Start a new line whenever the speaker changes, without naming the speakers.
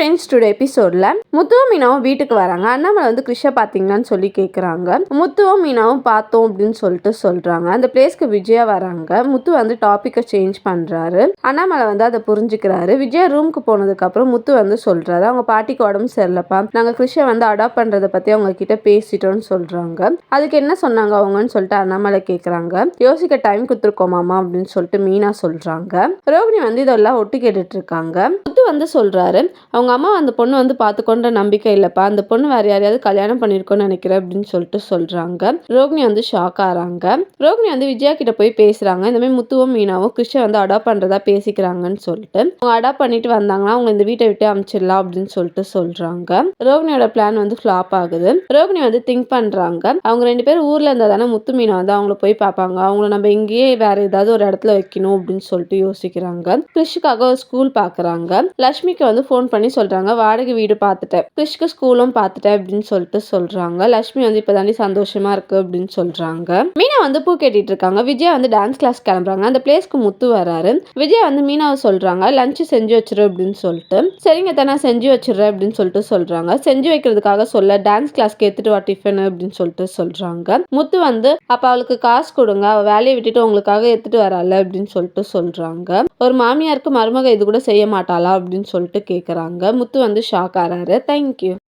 Friends today எபிசோடில் முத்துவும் மீனாவும் வீட்டுக்கு வராங்க. அண்ணாமலை வந்து கிருஷ்ண பார்த்தீங்களான்னு சொல்லி கேட்குறாங்க முத்துவும் மீனாவும் பார்த்தோம் அப்படின்னு சொல்லிட்டு சொல்கிறாங்க அந்த பிளேஸ்க்கு விஜயா வராங்க. முத்து வந்து டாப்பிக்கை சேஞ்ச் பண்ணுறாரு அண்ணாமலை வந்து அதை புரிஞ்சுக்கிறாரு. விஜயா ரூமுக்கு போனதுக்கப்புறம் முத்து வந்து சொல்கிறாரு அவங்க பாட்டிக்கு உடம்பு சரியில்லப்பா. நாங்கள் கிருஷ்ண வந்து அடாப்ட் பண்ணுறதை பற்றி அவங்க கிட்ட பேசிட்டோம்னு சொல்கிறாங்க அதுக்கு என்ன சொன்னாங்க அவங்கன்னு சொல்லிட்டு அண்ணாமலை கேட்குறாங்க யோசிக்க டைம் கொடுத்துருக்கோமாமா அப்படின்னு சொல்லிட்டு மீனா சொல்கிறாங்க ரோகிணி வந்து இதெல்லாம் ஒட்டு கேட்டுட்டு இருக்காங்க. முத்து வந்து சொல்கிறாரு அவங்க அம்மா அந்த பொண்ணு வந்து பார்த்துக்கொண்ட நம்பிக்கை இல்லைப்பா. அந்த பொண்ணு வேற யாரையாவது கல்யாணம் பண்ணியிருக்கோன்னு நினைக்கிறேன் அப்படின்னு சொல்லிட்டு சொல்கிறாங்க ரோகிணி வந்து ஷாக் ஆகிறாங்க ரோகிணி வந்து விஜயா கிட்ட போய் பேசுகிறாங்க இந்த மாதிரி முத்துவும் மீனாவும் கிருஷ்ண வந்து அடாப்ட் பண்ணுறதா பேசிக்கிறாங்கன்னு சொல்லிட்டு. அவங்க அடாப்ட் பண்ணிட்டு வந்தாங்கன்னா அவங்க இந்த வீட்டை விட்டு அமைச்சிடலாம் அப்படின்னு சொல்லிட்டு சொல்கிறாங்க ரோகிணியோட பிளான் வந்து ஃப்ளாப் ஆகுது. ரோகிணி வந்து திங்க் பண்ணுறாங்க அவங்க ரெண்டு பேரும் ஊரில் இருந்தால் தானே முத்து மீனா வந்து அவங்கள போய் பார்ப்பாங்க. அவங்கள நம்ம இங்கேயே வேற ஏதாவது ஒரு இடத்துல வைக்கணும் அப்படின்னு சொல்லிட்டு யோசிக்கிறாங்க. கிறிஷுக்காக ஒரு ஸ்கூல் பார்க்குறாங்க லக்ஷ்மிக்கு வந்து ஃபோன் பண்ணி சொல்கிறாங்க வாடகை வீடு பார்த்துட்டேன் கிறிஷ்க்கு ஸ்கூலும் பார்த்துட்டேன் அப்படின்னு சொல்லிட்டு சொல்கிறாங்க லட்சுமி வந்து இப்போ தாண்டி சந்தோஷமாக இருக்குது அப்படின்னு சொல்கிறாங்க மீனா வந்து பூ கேட்டிட்டு இருக்காங்க. விஜயா வந்து டான்ஸ் கிளாஸ் கிளம்புறாங்க. அந்த பிளேஸ்க்கு முத்து வராரு. விஜயா வந்து மீனாவை சொல்கிறாங்க லஞ்சு செஞ்சு வச்சிரு அப்படின்னு சொல்லிட்டு. சரிங்க தானே செஞ்சு வச்சிடுறேன் அப்படின்னு சொல்லிட்டு சொல்கிறாங்க செஞ்சு வைக்கிறதுக்காக சொல்ல டான்ஸ் கிளாஸ்க்கு எடுத்துட்டு வா டிஃபன் அப்படின்னு சொல்லிட்டு சொல்கிறாங்க முத்து வந்து அப்போ அவளுக்கு காசு கொடுங்க அவள் வேலையை விட்டுட்டு உங்களுக்காக எடுத்துட்டு வரால அப்படின்னு சொல்லிட்டு சொல்கிறாங்க ஒரு மாமியாருக்கு மருமக இது கூட செய்ய மாட்டாளா அப்படின்னு சொல்லிட்டு கேக்குறாங்க. முத்து வந்து ஷாக் ஆகிறாரு தேங்க்யூ